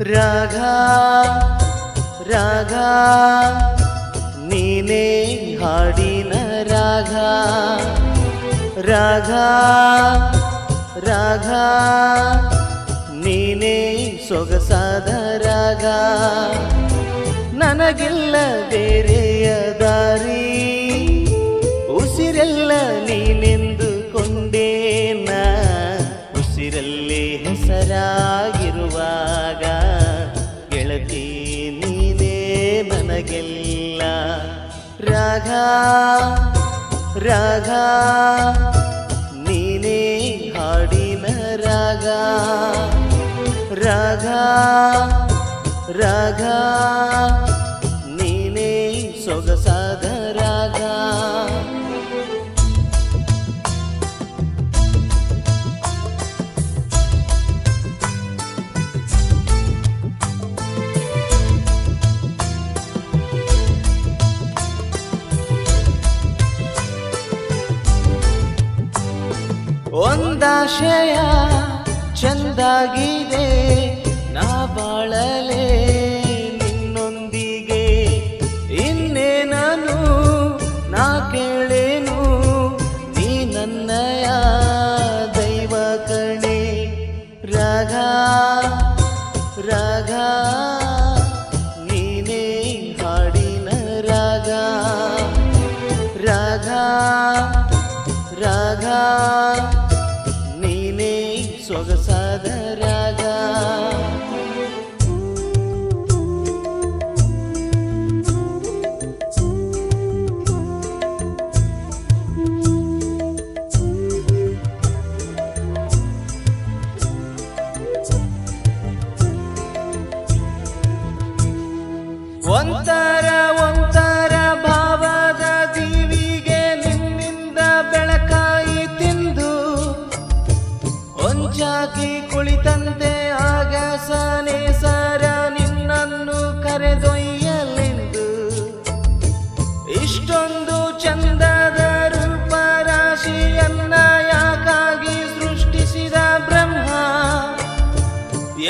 ರಾಗ ರಾಘಾ, ನೀನೇ ಹಾಡಿನ ರಾಘಾ. ರಾಘಾ ರಾಘಾ, ನೀನೇ ಸೊಗಸಾದ ರಾಘಾ. ನನಗಿಲ್ಲ ಬೇರೆಯ ದಾರಿ, ಉಸಿರೆಲ್ಲ ನೀನೆಂದು ರಾಗ ರಾಗ ನೀನೇ ಹಾಡಿನ ರಾಗ ರಾಗ ರಾಗ ಒಂದಾಶಯ ಚಂದಾಗಿದೆ ನಾ ಬಾಳಲೆ ನಿನ್ನೊಂದಿಗೆ. ಇನ್ನೇನನು ನಾ ಕೇಳೇನು ನೀ ನನ್ನಯ ದೈವ ಕಣೆ. ರಾಗ ರಾಗ ಒಂತರ ಒಂತರ ಭಾವದ ದೀವಿಗೆ ನಿನ್ನಿಂದ ಬೆಳಕಾಯಿ ತಿಂದು ಒಂಚಾಕಿ ಕುಳಿತಂತೆ ಆಗಸನೆ ಸರ ನಿನ್ನನ್ನು ಕರೆದೊಯ್ಯಲೆಂದು ಇಷ್ಟೊಂದು ಚಂದದ ರೂಪ ರಾಶಿಯನ್ನ ಯಾಕಾಗಿ ಸೃಷ್ಟಿಸಿದ ಬ್ರಹ್ಮ?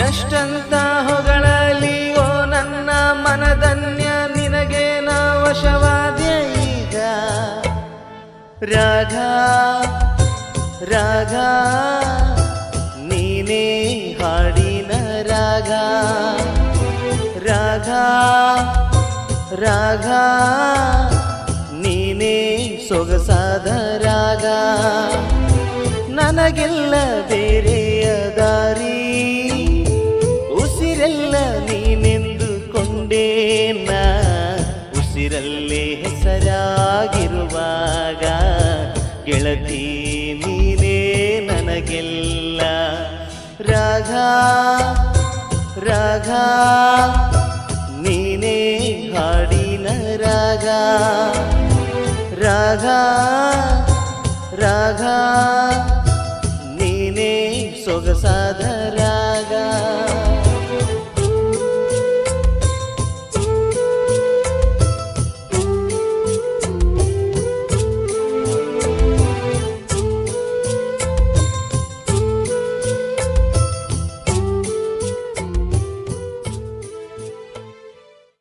ಎಷ್ಟಂತ ಹೊಗಳಲಿ ನಾ ವಶವಾದ್ಯ ಈಗ. ರಾಘ ರಾಘ, ನೀನೇ ಹಾಡಿನ ರಾಘ. ರಾಘ ರಾಘ, ನೀನೇ ಸೊಗಸಾದ ರಾಗ ನನಗೆಲ್ಲ ಬೇರೆಯ ಉಸಿರಲ್ಲೇ ಹೆಸರಾಗಿರುವಾಗ ಗೆಳತಿ ನೀನೇ ನನಗೆಲ್ಲ. ರಾಗ ರಾಗ ನೀನೇ ಹಾಡಿನ ರಾಗ. ರಾಗ ರಾಗ ನೀನೇ ಸೊಗಸಾದ